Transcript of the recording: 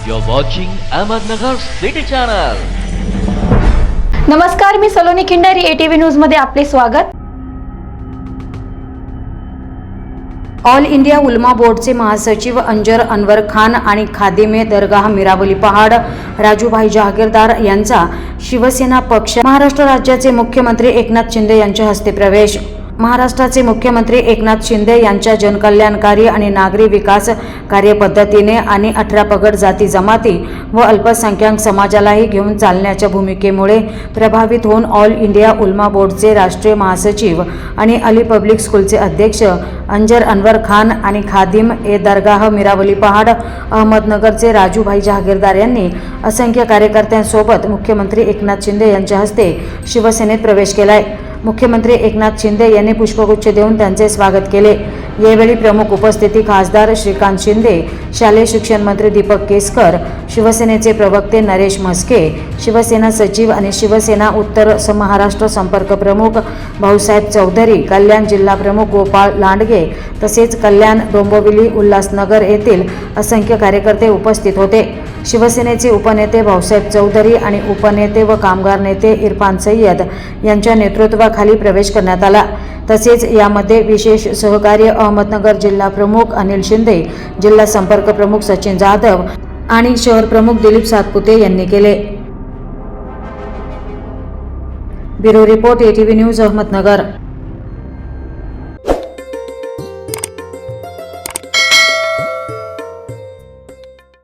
You're watching Ahmednagar City Channel. नमस्कार मी Saloni Khindari ATV न्यूजमध्ये आपले स्वागत ऑल इंडिया उलमा बोर्डचे महासचिव अंजर अनवर खान आणि खादिमे दरगाह मिरावली पहाड राजूभाई जहागीरदार यांचा शिवसेना पक्ष महाराष्ट्र राज्याचे मुख्यमंत्री एकनाथ शिंदे यांच्या हस्ते प्रवेश महाराष्ट्राचे मुख्यमंत्री एकनाथ शिंदे यांच्या जनकल्याणकारी आणि नागरी विकास कार्यपद्धतीने आणि अठरा पगड जाती जमाती व अल्पसंख्याक समाजालाही घेऊन चालण्याच्या भूमिकेमुळे प्रभावित होऊन ऑल इंडिया उलमा बोर्डचे राष्ट्रीय महासचिव आणि अली पब्लिक स्कूलचे अध्यक्ष अंजर अनवर खान आणि खादिम ए दरगाह मिरावली पहाड अहमदनगरचे राजूभाई जहागीरदार यांनी असंख्य कार्यकर्त्यांसोबत मुख्यमंत्री एकनाथ शिंदे यांच्या हस्ते शिवसेनेत प्रवेश केलाय. मुख्यमंत्री एकनाथ शिंदे यांनी पुष्पगुच्छ देऊन त्यांचे स्वागत केले. यावेळी प्रमुख उपस्थिती खासदार श्रीकांत शिंदे शालेय शिक्षण मंत्री दीपक केसकर शिवसेनेचे प्रवक्ते नरेश म्हस्के शिवसेना सचिव आणि शिवसेना उत्तर महाराष्ट्र संपर्क प्रमुख भाऊसाहेब चौधरी कल्याण जिल्हा प्रमुख गोपाळ लांडगे तसेच कल्याण डोंबिवली उल्हासनगर येथील असंख्य कार्यकर्ते उपस्थित होते. शिवसेनेचे उपनेते भाऊसाहेब चौधरी आणि उपनेते व कामगार नेते इरफान सय्यद यांच्या नेतृत्वाखाली प्रवेश करण्यात आला. तसेच यामध्ये विशेष सहकार्य अहमदनगर जिल्हा प्रमुख अनिल शिंदे जिल्हा संपर्क प्रमुख सचिन जाधव आणि शहर प्रमुख दिलीप सातपुते यांनी केले. Bureau report ATV news Ahmednagar.